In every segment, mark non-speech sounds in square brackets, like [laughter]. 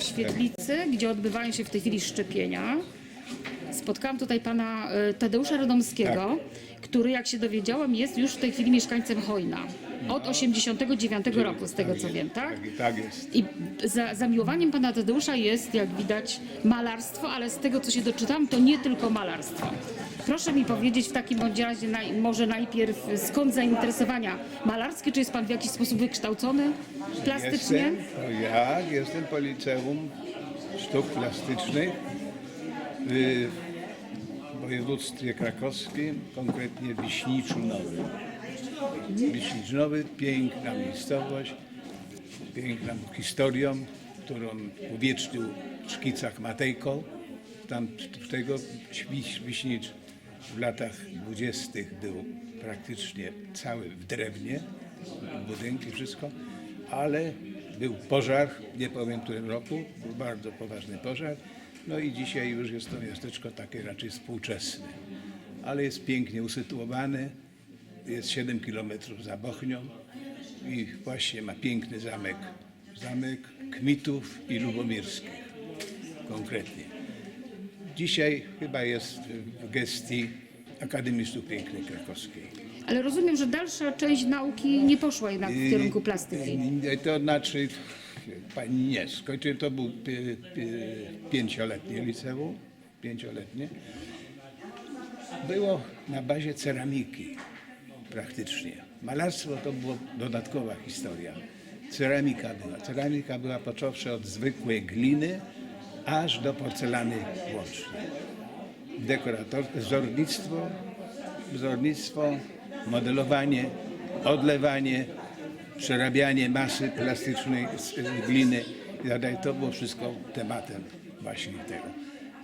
w Świetlicy, gdzie odbywają się w tej chwili szczepienia. Spotkałam tutaj pana e, Tadeusza Radomskiego, który, jak się dowiedziałam, jest już w tej chwili mieszkańcem Chojna. Od 89 roku, z tego co wiem, tak? Tak, tak jest. I za, zamiłowaniem pana Tadeusza jest, jak widać, malarstwo, ale z tego, co się doczytałam, to nie tylko malarstwo. Proszę mi powiedzieć w takim bądź razie naj, może najpierw skąd zainteresowania malarskie? Czy jest pan w jakiś sposób wykształcony plastycznie? Jestem, to ja jestem po Liceum Sztuk Plastycznych w województwie krakowskim, konkretnie w Wiśniczu Nowym. Wiśnicz Nowy, piękna miejscowość, piękną historią, którą uwiecznił w szkicach Matejko. Tam tego Wiś- Wiśnicz w latach dwudziestych był praktycznie cały w drewnie, budynki, wszystko, ale był pożar, nie powiem w którym roku, był bardzo poważny pożar. No i dzisiaj już jest to miasteczko takie raczej współczesne, ale jest pięknie usytuowane, jest 7 kilometrów za Bochnią i właśnie ma piękny zamek, zamek Kmitów i Lubomirskich konkretnie. Dzisiaj chyba jest w gestii Akademii Sztuk Pięknych Krakowskiej. Ale rozumiem, że dalsza część nauki nie poszła jednak w kierunku plastyki. To znaczy, pani nie, skończyłem, to był pi- pi- pięcioletnie liceum, pięcioletnie. Było na bazie ceramiki praktycznie. Malarstwo to była dodatkowa historia. Ceramika była. Ceramika była począwszy od zwykłej gliny, aż do porcelany łącznie. Dekorator, wzornictwo, wzornictwo, modelowanie, odlewanie, przerabianie masy plastycznej z gliny. To było wszystko tematem właśnie tego.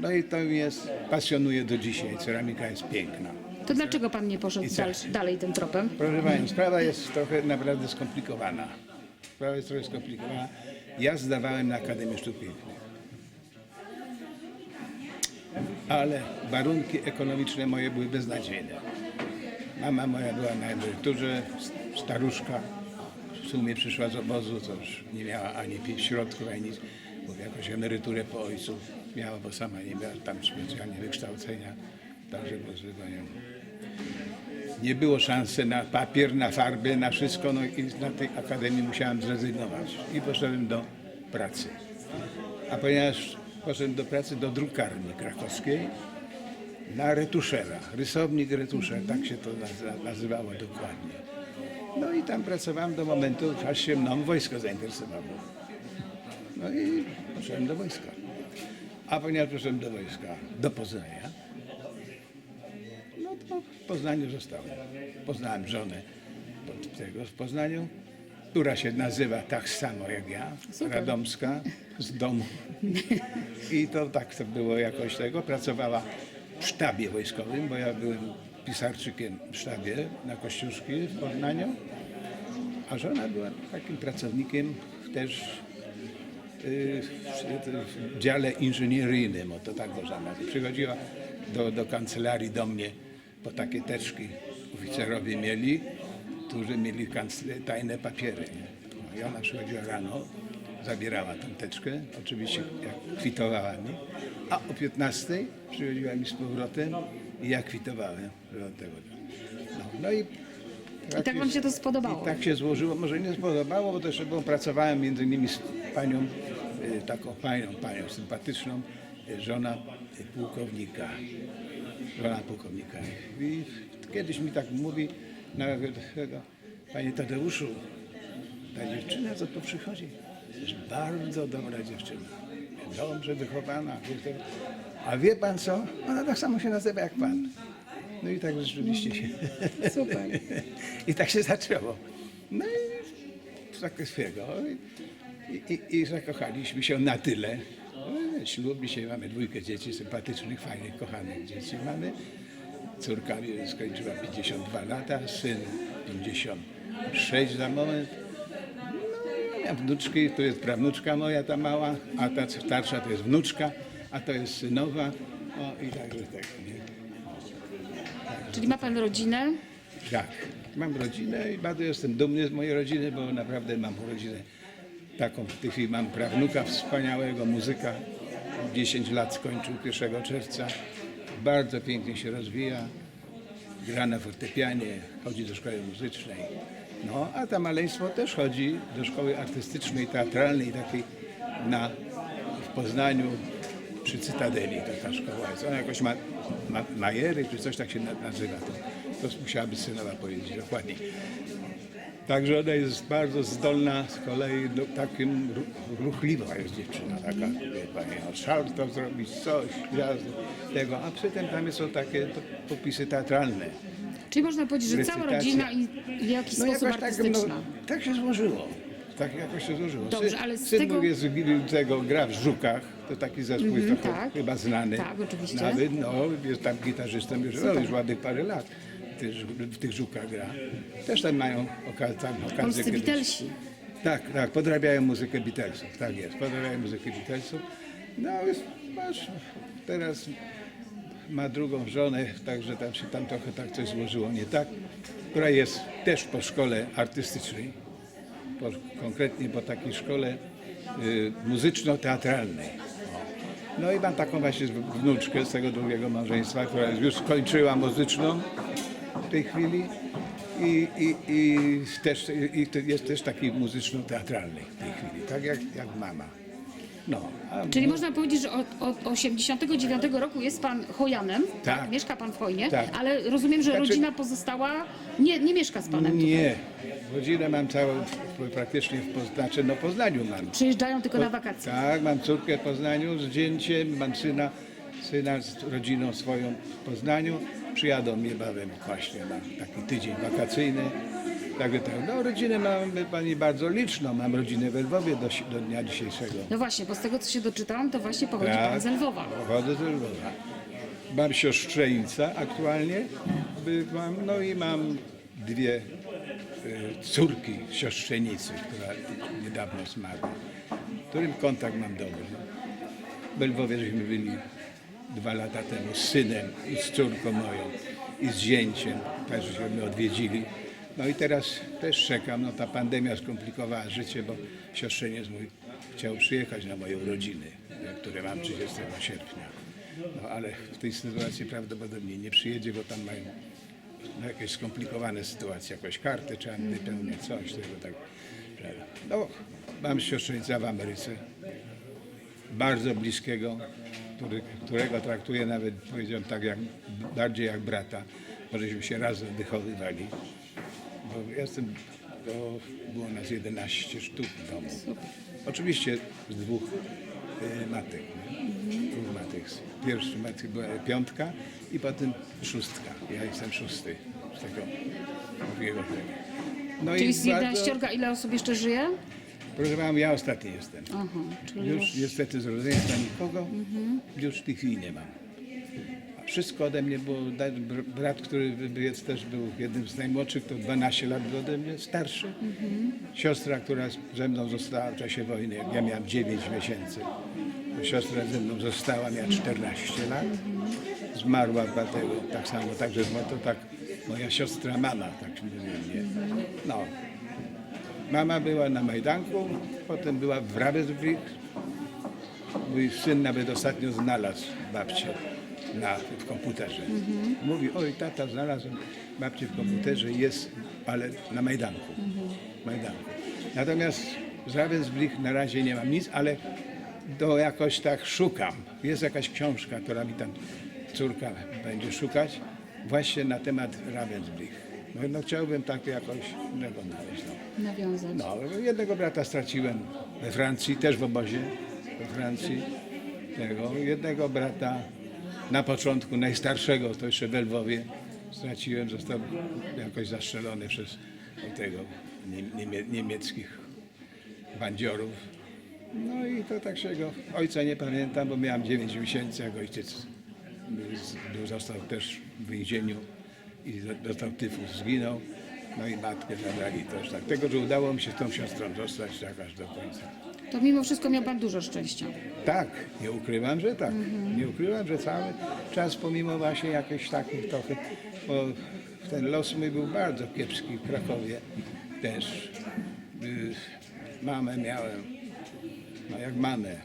No i to jest, pasjonuje do dzisiaj. Ceramika jest piękna. To dlaczego pan nie poszedł I co? dalej, dalej tym tropem? Proszę Pani, sprawa jest trochę naprawdę skomplikowana. Sprawa jest trochę skomplikowana. Ja zdawałem na Akademię Sztuk Pięknych. Ale warunki ekonomiczne moje były beznadziejne. Mama moja była na emeryturze, staruszka, w sumie przyszła z obozu, to już nie miała ani środków, ani nic, bo jakąś emeryturę po ojcu miała, bo sama nie miała tam specjalnie wykształcenia, także po prostu nią nie było szansy na papier, na farby, na wszystko, no i na tej akademii musiałem zrezygnować i poszedłem do pracy. A ponieważ poszedłem do pracy do drukarni krakowskiej na retuszera, rysownik retuszer, tak się to nazy- nazywało dokładnie. No i tam pracowałem do momentu, aż się mną wojsko zainteresowało. No i poszedłem do wojska. A ponieważ poszedłem do wojska, do Poznania, w Poznaniu zostałem. Poznałem żonę tego w Poznaniu, która się nazywa tak samo jak ja, Radomska, z domu. I to tak to było jakoś tego. Pracowała w sztabie wojskowym, bo ja byłem pisarczykiem w sztabie na Kościuszki w Poznaniu, a żona była takim pracownikiem też y, w, w dziale inżynieryjnym, o to tak można nazwać. Przychodziła do, do kancelarii do mnie, po takie teczki oficerowie mieli, którzy mieli tajne papiery. No, I ona przychodziła rano, zabierała tę teczkę, oczywiście jak kwitowała mi, a o 15 przychodziła mi z powrotem i ja kwitowałem do tego. No, no i I tak wam się to spodobało? i tak się złożyło, może nie spodobało, bo też bo pracowałem między innymi z panią, y, taką panią, panią sympatyczną, y, żona y, pułkownika. Żona pułkownika. I kiedyś mi tak mówi, tego, panie Tadeuszu, ta dziewczyna, co tu przychodzi, jest bardzo dobra dziewczyna. Dobrze wychowana. A wie pan co? Ona tak samo się nazywa jak pan. No i tak rzeczywiście się. [laughs] Super. I tak się zaczęło. No i tak swego. I, i, I zakochaliśmy się na tyle. No, Ślub dzisiaj mamy dwójkę dzieci sympatycznych, fajnych, kochanych dzieci mamy. Córka skończyła 52 lata, syn 56 za moment. No, ja mam wnuczki, tu jest prawnuczka moja, ta mała, a ta starsza to jest wnuczka, a to jest synowa. O i także tak, nie? Czyli ma pan rodzinę? Tak. mam rodzinę i bardzo jestem dumny z mojej rodziny, bo naprawdę mam rodzinę taką. W tej chwili mam prawnuka wspaniałego, muzyka. 10 lat skończył 1 czerwca. Bardzo pięknie się rozwija. Gra na fortepianie, chodzi do szkoły muzycznej. No, a ta maleństwo też chodzi do szkoły artystycznej, teatralnej, takiej na, w Poznaniu przy Cytadeli. To ta szkoła jest. Ona jakoś ma, ma Majery, czy coś tak się na- nazywa. To, to musiałaby synowa powiedzieć dokładniej. Także ona jest bardzo zdolna z kolei, do, takim ru- ruchliwa jest dziewczyna, taka, wie pani, no, zrobić coś, gwiazdy, tego, a przy tym tam są takie popisy teatralne. Czyli można powiedzieć, że cała Recytacja. rodzina i w jakiś sposób jakoś tak, artystyczna. no, tak się złożyło. Tak jakoś się złożyło. Dobrze, Syn- ale z syn tego- mój jest z tego, gra w Żukach, to taki zespół jest Mhm, trochę tak. chyba znany. Tak, oczywiście. Nawet, no, jest tam gitarzystą już, no, już ładnych parę lat w tych, w tych Żukach gra. Też tam mają okazję. Tam, okazję Polscy kiedyś- Beatlesi. Tak, tak, podrabiają muzykę Beatlesów, tak jest, podrabiają muzykę Beatlesów. No, masz, teraz ma drugą żonę, także tam się tam trochę tak coś złożyło nie tak, która jest też po szkole artystycznej, po, konkretnie po takiej szkole y, muzyczno-teatralnej. No i mam taką właśnie wnuczkę z tego drugiego małżeństwa, która już skończyła muzyczną w tej chwili i, i, i, też, i to jest też taki muzyczno-teatralny w tej chwili, tak jak, jak mama. No, a Czyli można powiedzieć, że od, od 89 roku jest pan Hojanem, tak. Mieszka pan w Hojnie, Tak. ale rozumiem, że Znaczy- rodzina pozostała, nie, nie mieszka z panem tutaj. Nie, rodzinę mam całą w- praktycznie w Poznaniu, znaczy no Poznaniu mam. Przyjeżdżają tylko na wakacje. Tak, mam córkę w Poznaniu z dzięciem, mam syna, syna z rodziną swoją w Poznaniu. Przyjadą niebawem właśnie na taki tydzień wakacyjny. Także tak, no rodzinę mam wie pani bardzo liczną, mam rodzinę we Lwowie do, do dnia dzisiejszego. No właśnie, bo z tego co się doczytałam, to właśnie pochodzi pan z Lwowa. Pochodzę z Lwowa. Mam siostrzeńca aktualnie, mam, no i mam dwie y, córki siostrzenicy, która niedawno zmarła, którym kontakt mam dobry. W Lwowie żeśmy byli dwa lata temu z synem i z córką moją i z zięciem, się mnie odwiedzili. No i teraz też czekam, no ta pandemia skomplikowała życie, bo siostrzeniec mój chciał przyjechać na moje urodziny, które mam 30 sierpnia. No ale w tej sytuacji prawdopodobnie nie przyjedzie, bo tam mają no, jakieś skomplikowane sytuacje, jakąś kartę trzeba wypełniać, coś tego tak. No, mam siostrzeńca w Ameryce, bardzo bliskiego, który, którego traktuję nawet, powiedziałem tak, jak, bardziej jak brata, bo żeśmy się razem wychowywali. Bo jestem, to było nas 11 sztuk w domu. Oczywiście z dwóch y, matek. Nie? Dwóch matek. Pierwszy matek była piątka i potem szóstka. Ja jestem szósty z tego drugiego tego. No Czyli z bardzo- 11, ile osób jeszcze żyje? Proszę Pana, ja ostatni jestem. Aha, czyli Już już... niestety z rodzeństwa nikogo, już w tej chwili nie mam. A Wszystko ode mnie było, brat, który jest, też był jednym z najmłodszych, to 12 lat był ode mnie starszy. Siostra, która ze mną została w czasie wojny, jak ja miałem 9 miesięcy. Siostra ze mną została, miała 14 lat. Zmarła dlatego tak samo, także to tak moja siostra mama, tak się mówi. No, Mama była na Majdanku, potem była w Ravensbrück. Mój syn nawet ostatnio znalazł babcię na, w komputerze. Mówi, oj tata znalazł babcię w komputerze, jest, ale na Majdanku. Majdanku. Natomiast z Ravensbrück na razie nie mam nic, ale to jakoś tak szukam. Jest jakaś książka, która mi tam córka będzie szukać właśnie na temat Ravensbrück. No, no chciałbym tak jakoś innego znaleźć. No. nawiązać. No, jednego brata straciłem we Francji, też w obozie we Francji. Tego. Jednego brata na początku, najstarszego, to jeszcze w Lwowie, straciłem, został jakoś zastrzelony przez tego nie- niemie, niemieckich bandziorów. No i to tak się go, ojca nie pamiętam, bo miałem 9 miesięcy, jak ojciec był, został też w więzieniu i dostał tyfus, zginął. No i matkę zabrali też tak. Tego, że udało mi się z tą siostrą zostać tak aż do końca. To mimo wszystko miał pan dużo szczęścia. Tak, nie ukrywam, że tak. Nie ukrywam, że cały czas pomimo właśnie jakichś takich trochę, bo ten los mój był bardzo kiepski w Krakowie też. Y, Mamę miałem, no jak mamę.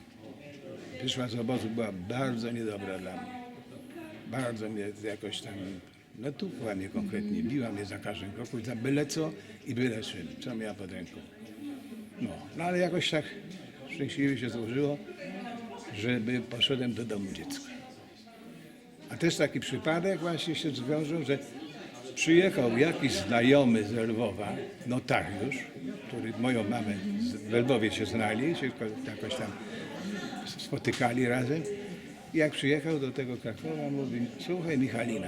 Przyszła z obozu, była bardzo niedobra dla mnie. Bardzo mnie jakoś tam, no tukła mnie konkretnie, biła mnie za każdym kroku, za byle co i byle czym, co miała pod ręką. No, no ale jakoś tak szczęśliwie się złożyło, żeby poszedłem do domu dziecka. A też taki przypadek właśnie się zwiąże, że przyjechał jakiś znajomy z Lwowa, notariusz, który moją mamę w Lwowie się znali, się ko- jakoś tam spotykali razem. Jak przyjechał do tego Krakowa, mówi, słuchaj Michalina,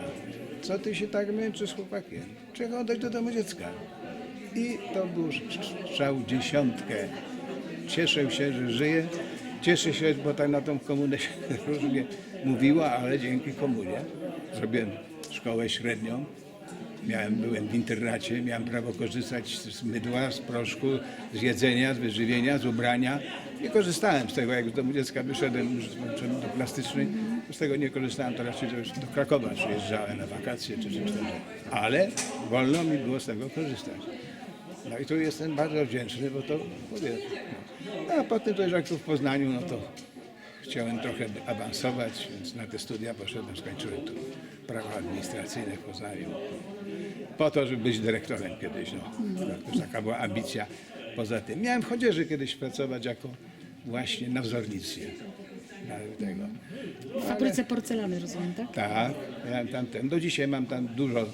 co ty się tak męczysz z chłopakiem? Czego oddać do domu dziecka? I to był strzał dziesiątkę. Cieszę się, że żyję. Cieszę się, bo tak na tą komunę się [laughs] różnie mówiło, ale dzięki komunie zrobiłem szkołę średnią. Miałem, byłem w internacie, miałem prawo korzystać z mydła, z proszku, z jedzenia, z wyżywienia, z ubrania. Nie korzystałem z tego, jak z domu dziecka wyszedłem już do plastycznej. Z tego nie korzystałem, to raczej do Krakowa przyjeżdżałem na wakacje czy czymś tam. Ale wolno mi było z tego korzystać. No i tu jestem bardzo wdzięczny, bo to mówię. No, a potem też jak tu w Poznaniu, no to chciałem trochę awansować, więc na te studia poszedłem, skończyłem tu prawo administracyjne w Poznaniu. Po to, żeby być dyrektorem kiedyś, no. To też taka była ambicja. Poza tym miałem w Chodzieży kiedyś pracować jako właśnie na wzornictwie. Na tego. W fabryce porcelany, rozumiem, tak? Tak, miałem tam ten. Do dzisiaj mam tam dużo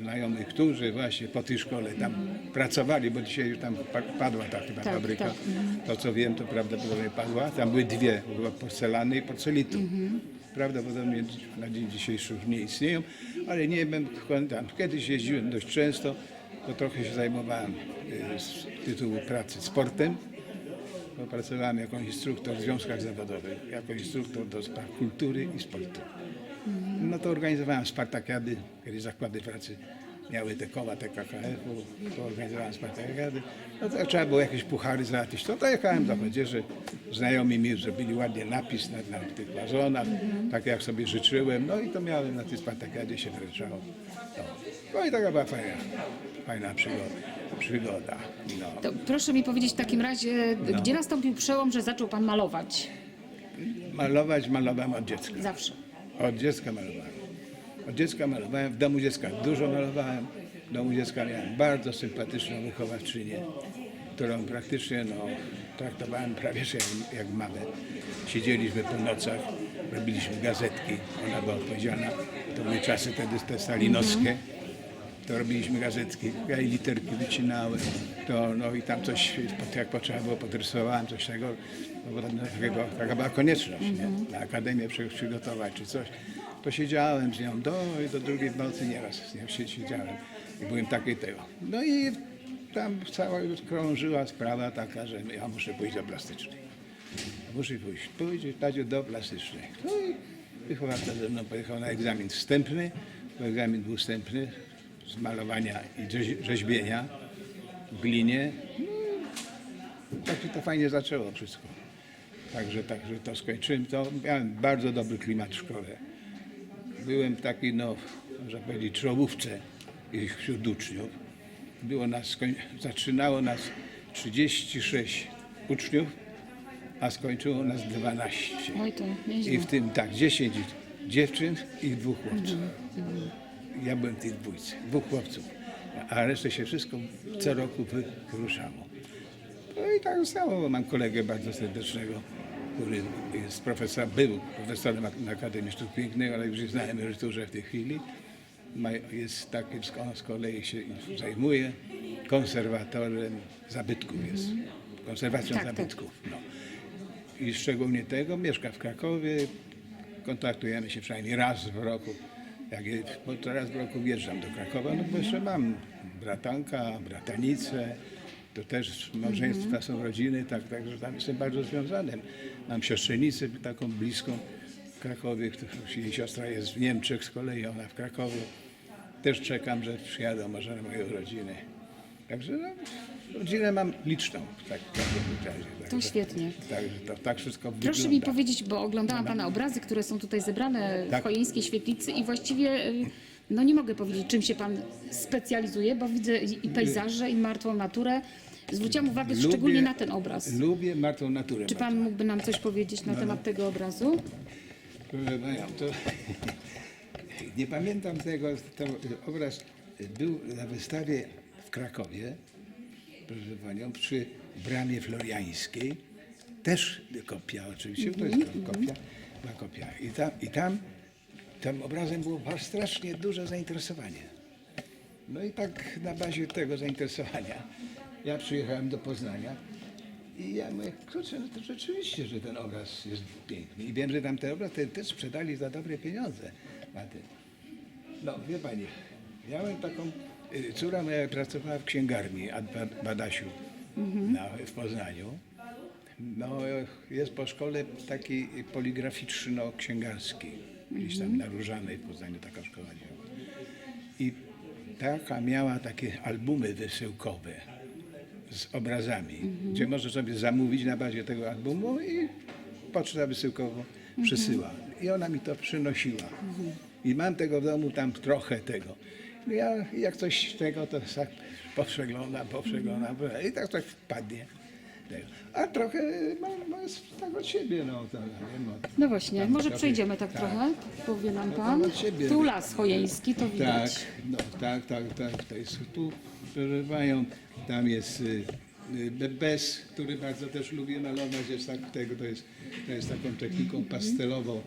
znajomych, którzy właśnie po tej szkole tam pracowali, bo dzisiaj już tam pa- padła ta chyba Tak, fabryka. tak, To co wiem, to prawdopodobnie padła. Tam były dwie, była porcelany i porcelitu. Prawdopodobnie na dzień dzisiejszy już nie istnieją, ale nie wiem, tam kiedyś jeździłem dość często, to trochę się zajmowałem y, z tytułu pracy sportem. Pracowałem jako instruktor w związkach zawodowych, jako instruktor do spraw kultury i sportu. No to organizowałem Spartakiady, kiedy zakłady pracy miały te koła TKKF-u, to organizowałem Spartakiady. No to trzeba było jakieś puchary załatwić. To, to jechałem do Chodzieży, znajomi mi zrobili ładnie napis na, na tych wazonach, tak jak sobie życzyłem. No i to miałem na tej Spartakiadzie się wręczało. No. no i taka była fajna, fajna przygoda. przygoda. No. To proszę mi powiedzieć w takim razie, gdzie nastąpił przełom, że zaczął pan malować? Malować malowałem od dziecka. Zawsze. Od dziecka malowałem. Od dziecka malowałem, w domu dziecka dużo malowałem. W domu dziecka miałem bardzo sympatyczną wychowawczynię, którą praktycznie no, traktowałem prawie że jak, jak mamę. Siedzieliśmy po nocach, robiliśmy gazetki, ona była odpowiedzialna. To były czasy wtedy te stalinowskie. To robiliśmy gazetki, ja jej literki wycinałem, to no i tam coś, jak potrzeba było, podrysowałem coś tego, no bo tam takiego, taka była konieczność, nie? na akademię przy- przygotować czy coś. To siedziałem z nią do, do drugiej w nocy, nieraz z nią siedziałem i byłem takiej tego. No i tam cała krążyła sprawa taka, że ja muszę pójść do plastycznej. Muszę pójść, pójść Tadziu, do plastycznej. No i wychowawca ze mną pojechał na egzamin wstępny, egzamin był wstępny z malowania i rzeź- rzeźbienia w glinie. No, tak się to fajnie zaczęło wszystko. Także, także to skończyłem. To miałem bardzo dobry klimat w szkole. Byłem w takiej, no, można powiedzieć, czołówce wśród uczniów. Było nas, zaczynało nas 36 uczniów, a skończyło nas 12. Oj, to I w tym tak, 10 dziewczyn i dwóch chłopców. Ja byłem w tej dwójce, dwóch chłopców, a resztę się wszystko co roku wy- wyruszało. No i tak zostało, bo mam kolegę bardzo serdecznego, który jest profesor, był profesorem na Akademii Sztuk Pięknych, ale już jest na emeryturze w tej chwili. Ma, jest taki, on z kolei się zajmuje konserwatorem zabytków jest. Konserwacją Tak, tak. zabytków. No i szczególnie tego mieszka w Krakowie. Kontaktujemy się przynajmniej raz w roku. Jak to raz w roku wjeżdżam do Krakowa, no bo jeszcze mam bratanka, bratanicę. To też małżeństwa są rodziny, tak, także tam jestem bardzo związany. Mam siostrzenicę taką bliską w Krakowie, która- jej siostra jest w Niemczech z kolei, ona w Krakowie. Też czekam, że przyjadą może na moje urodziny. Także no, rodzinę mam liczną w tak, takim razie. To Także- świetnie. Także to tak wszystko Proszę mi wygląda. powiedzieć, bo oglądałam Pana obrazy, które są tutaj zebrane w Tak. Chojeńskiej Świetlicy i właściwie y, No nie mogę powiedzieć, czym się pan specjalizuje, bo widzę i i pejzaże, i martwą naturę. Zwróciłam uwagę Lubię- szczególnie na ten obraz. Lubię martwą naturę. Czy pan mógłby nam coś powiedzieć No, na temat tego obrazu? Proszę to nie pamiętam tego, to obraz był na wystawie w Krakowie, proszę panią, przy bramie floriańskiej. Też kopia oczywiście, to jest kopia, była kopia. I tam, i tam tym obrazem było strasznie duże zainteresowanie. No i tak na bazie tego zainteresowania ja przyjechałem do Poznania i ja mówię, kurczę, no to rzeczywiście, że ten obraz jest piękny. I wiem, że tam ten obraz ten też sprzedali za dobre pieniądze. No, wie pani, miałem taką, y, córa moja pracowała w księgarni Ad Ba- Badasiu na, w Poznaniu. No, jest po szkole taki poligraficzno-księgarski, gdzieś tam na Różanej w Poznaniu taka szkoła działa. I taka miała takie albumy wysyłkowe z obrazami, gdzie może sobie zamówić na bazie tego albumu i poczta wysyłkowo przysyła. I ona mi to przynosiła. I mam tego w domu tam trochę tego. No Ja jak coś tego, to tak poprzeglądam, poprzeglądam i tak coś wpadnie. A trochę mam, mam tak od siebie, no to wiem, od, No właśnie, Tam może trochę- przejdziemy tak, tak. trochę, powie nam No pan. Tu las chojeński, to Tak, widać. no, tak, tak, tak. To jest tu, panią, tam jest y, y, Bebes, który bardzo też lubię malować, jest tak, tego, to, jest, to jest taką techniką pastelową,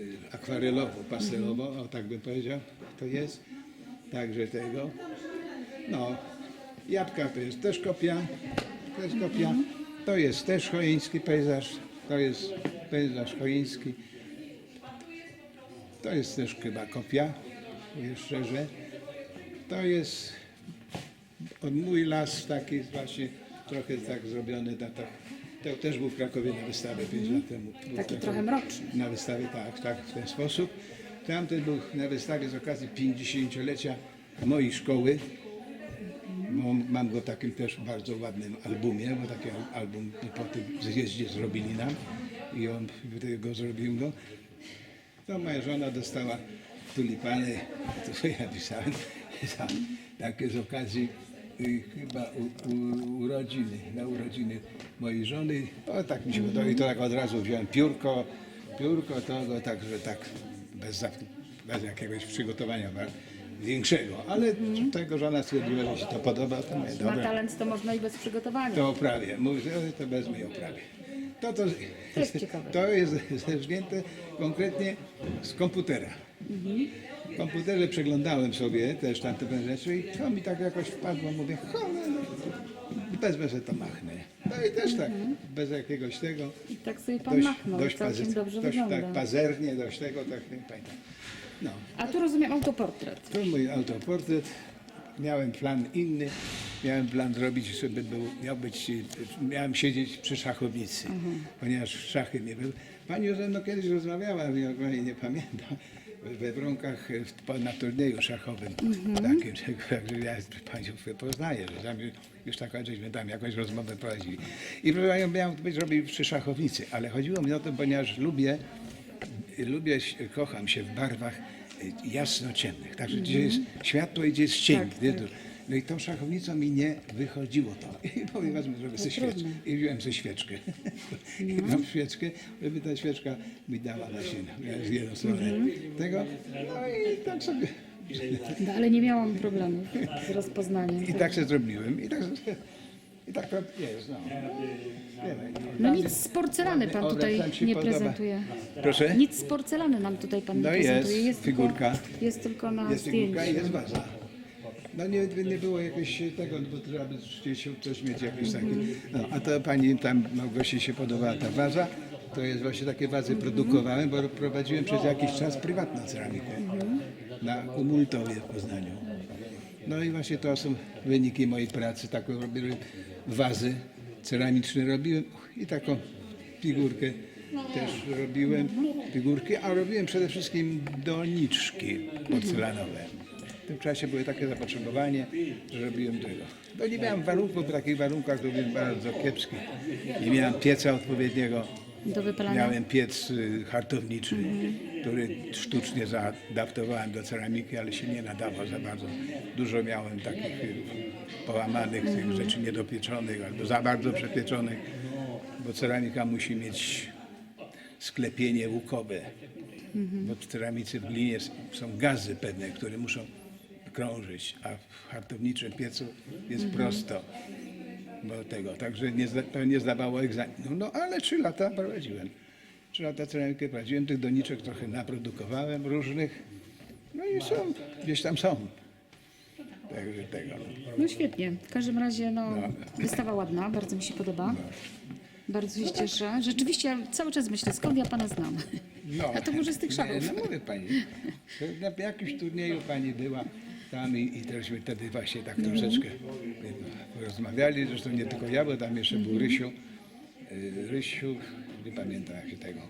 y, akwarelową, pastelową, o tak bym powiedział, to jest. Także tego. No, jabłka to jest też kopia, to jest kopia, to jest też chojeński pejzaż, to jest pejzaż chojeński. To jest też chyba kopia, mówię szczerze. To jest mój las taki właśnie trochę tak zrobiony. Na tak, to też był w Krakowie na wystawie 5 lat temu. Taki trochę mroczny. Na wystawie, tak, tak, w ten sposób. Tamten był na wystawie z okazji 50-lecia mojej szkoły. Bo mam go w takim też bardzo ładnym albumie, bo taki al- album po tym zjeździe zrobili nam i on go zrobił go. To moja żona dostała tulipany, [laughs] to ja pisałem, takie z okazji chyba u, u, urodziny, na urodziny mojej żony. O, tak mi się podoba i to tak od razu wziąłem piórko, piórko tego, także tak bez, bez jakiegoś przygotowania większego, ale tego żona stwierdziła, że się to podoba, to mówię, Ma dobra. talent, to można i bez przygotowania. To oprawię. Mówię, że to wezmę i oprawię. To, to, To jest ciekawe. to jest zerzwięte konkretnie z komputera. W komputerze przeglądałem sobie też tam te pewne rzeczy i to mi tak jakoś wpadło. Mówię, cholera, wezmę sobie to machnę. No i też tak, bez jakiegoś tego. I tak sobie pan machnął, całkiem pazer- dobrze dość wygląda. tak pazernie, dość tego, tak nie pamiętam. No. A tu rozumiem autoportret. To mój autoportret. Miałem plan inny. Miałem plan zrobić, żeby był, miał być, miałem siedzieć przy szachownicy, ponieważ szachy nie były. Pani ze mną kiedyś rozmawiała, ja nie pamiętam, we Wronkach na turnieju szachowym takim, że- także ja panią poznaję, że tam już taką żeśmy tam jakąś rozmowę prowadzili. I proszę panią, miałem być robić przy szachownicy, ale chodziło mi o to, ponieważ lubię lubię, kocham się w barwach y, jasno-ciemnych. Także gdzie jest światło i gdzie jest cień. Mhm. Tak, tak. No i tą szachownicą mi nie wychodziło to. [laughs] I powiem wezmę, żeby sobie świeczkę. I wziąłem sobie świeczkę. [laughs] I No. mam świeczkę, żeby ta świeczka mi dała właśnie z jedną stronę Mhm. tego. No i tak sobie, No, ale nie miałam problemów z rozpoznaniem. i tak się zrobiłem. I tak, i tak to jest. No. No nic z porcelany pan Obraz tutaj nam się nie podoba. prezentuje. Proszę? Nic z porcelany nam tutaj pan nie No jest, prezentuje. Jest figurka. Tylko, jest tylko na Jest figurka i zdjęciu. jest waza. No nie, nie było jakiegoś tego, bo trzeba by coś mieć jakieś. No, a to pani tam Małgosi się podobała ta waza. To jest właśnie takie wazy produkowałem, bo prowadziłem przez jakiś czas prywatną ceramikę na Umultowie w Poznaniu. No i właśnie to są wyniki mojej pracy. Taką robiłem wazy ceramiczne robiłem i taką figurkę też robiłem. Figurki, a robiłem przede wszystkim doniczki porcelanowe. W tym czasie było takie zapotrzebowanie, że robiłem tego. No nie miałem warunków, w takich warunkach robiłem bardzo kiepskich. Nie miałem pieca odpowiedniego. Do wypalania. Miałem piec y, hartowniczy który sztucznie zaadaptowałem do ceramiki, ale się nie nadawał za bardzo. Dużo miałem takich y, połamanych tych rzeczy niedopieczonych albo za bardzo przepieczonych, bo ceramika musi mieć sklepienie łukowe. Bo w ceramice w glinie s- są gazy pewne, które muszą krążyć, a w hartowniczym piecu jest prosto. Bo tego, także nie, to nie zdawało egzaminu. No ale trzy lata prowadziłem. Trzy lata ceramikę prowadziłem, tych doniczek trochę naprodukowałem różnych. No i są, gdzieś tam są. Także tego. No świetnie. W każdym razie no, wystawa ładna, bardzo mi się podoba. Bardzo się cieszę. Rzeczywiście ja cały czas myślę, skąd ja pana znam. No, A to może z tych szachów. No mówię pani, na jakimś turnieju pani była tam i, i teżśmy wtedy właśnie tak troszeczkę rozmawiali, zresztą nie tylko ja, bo tam jeszcze był Rysiu, y, Rysiu, nie pamiętam jak się tego,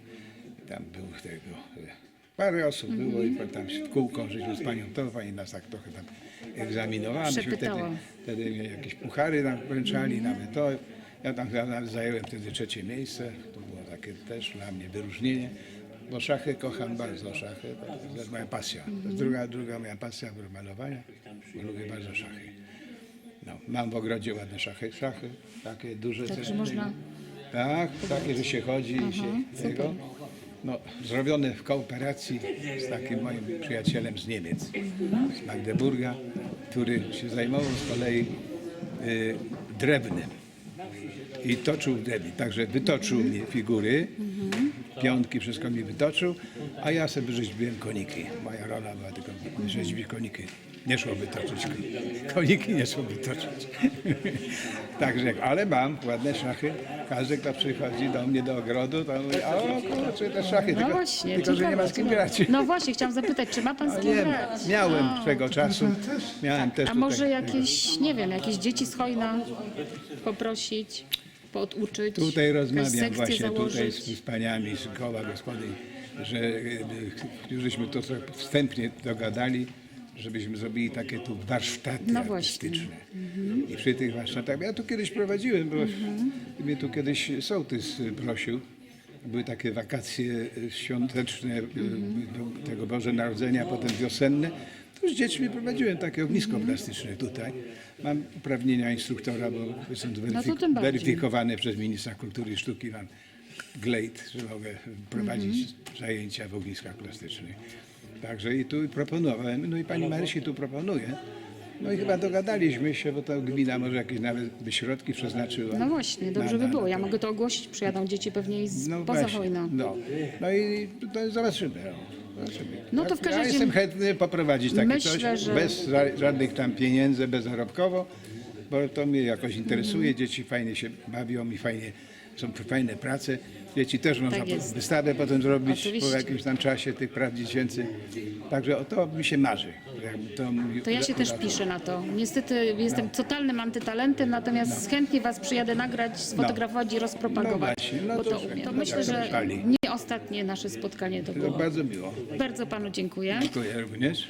tam był tego, y, parę osób było i tam się w kółko z panią to, pani nas tak trochę tam egzaminowała, myśmy wtedy, Przepytała. wtedy jakieś puchary nam wręczali, nawet to, ja tam zająłem wtedy trzecie miejsce, to było takie też dla mnie wyróżnienie. Bo szachy kocham bardzo, szachy. To jest moja pasja. To jest druga, druga moja pasja malowania, bo lubię bardzo szachy. No, mam w ogrodzie ładne szachy, szachy, takie duże. Także można- Tak, takie, że się chodzi i się tego. No, zrobione w kooperacji z takim moim przyjacielem z Niemiec, z Magdeburga, który się zajmował z kolei y, drewnem i toczył drewnie. Także wytoczył mnie figury, piątki, wszystko mi wytoczył, a ja sobie rzeźbiłem koniki. Moja rola była tylko rzeźbić koniki. Nie szło wytoczyć. Koniki nie szło wytoczyć. [laughs] Także, ale mam ładne szachy. Każdy, kto przychodzi do mnie do ogrodu, to mówi, a o kurczę, te szachy, No tylko, właśnie. tylko że nie ma z kim ciekawe. grać. No właśnie, chciałam zapytać, czy ma pan z kim nie, grać? miałem swego czasu, miałem też A tutaj- może jakieś, nie wiem, jakieś dzieci z hojna poprosić, poduczyć? Tutaj rozmawiam właśnie tutaj z, z paniami z koła gospodyń, że już żeśmy to trochę wstępnie dogadali, żebyśmy zrobili takie tu warsztaty No artystyczne. I przy tych warsztatach, ja tu kiedyś prowadziłem, bo mnie tu kiedyś sołtys prosił, były takie wakacje świąteczne y, tego Boże Narodzenia, potem wiosenne, to z dziećmi prowadziłem takie ognisko plastyczne tutaj. Mam uprawnienia instruktora, bo jestem No weryfik- bardziej. weryfikowany przez ministra kultury i sztuki, mam glejt, że mogę prowadzić zajęcia w ogniskach plastycznych. Także i tu proponowałem, no i pani Marysi tu proponuje. No i chyba dogadaliśmy się, bo to gmina może jakieś nawet by środki przeznaczyła. No właśnie, dobrze na- by było. Ja mogę to ogłosić, przyjadą dzieci pewnie z No poza właśnie, hojna. No, no i to zobaczymy. No, to w każdym ja razie- jestem chętny poprowadzić takie Myślę, coś że- bez ża- żadnych tam pieniędzy, bezzarobkowo, bo to mnie jakoś interesuje. Dzieci fajnie się bawią i fajnie, są fajne prace. Dzieci też można Tak jest. wystawę potem zrobić Oczywiście. po jakimś tam czasie tych praw dziecięcych. Także o to mi się marzy. To, To ja się też piszę na to. Niestety jestem totalnym antytalentem, natomiast chętnie was przyjadę nagrać, sfotografować i rozpropagować. No no to to, No myślę, że nie ostatnie nasze spotkanie to To było. bardzo miło. Bardzo panu dziękuję. Dziękuję również.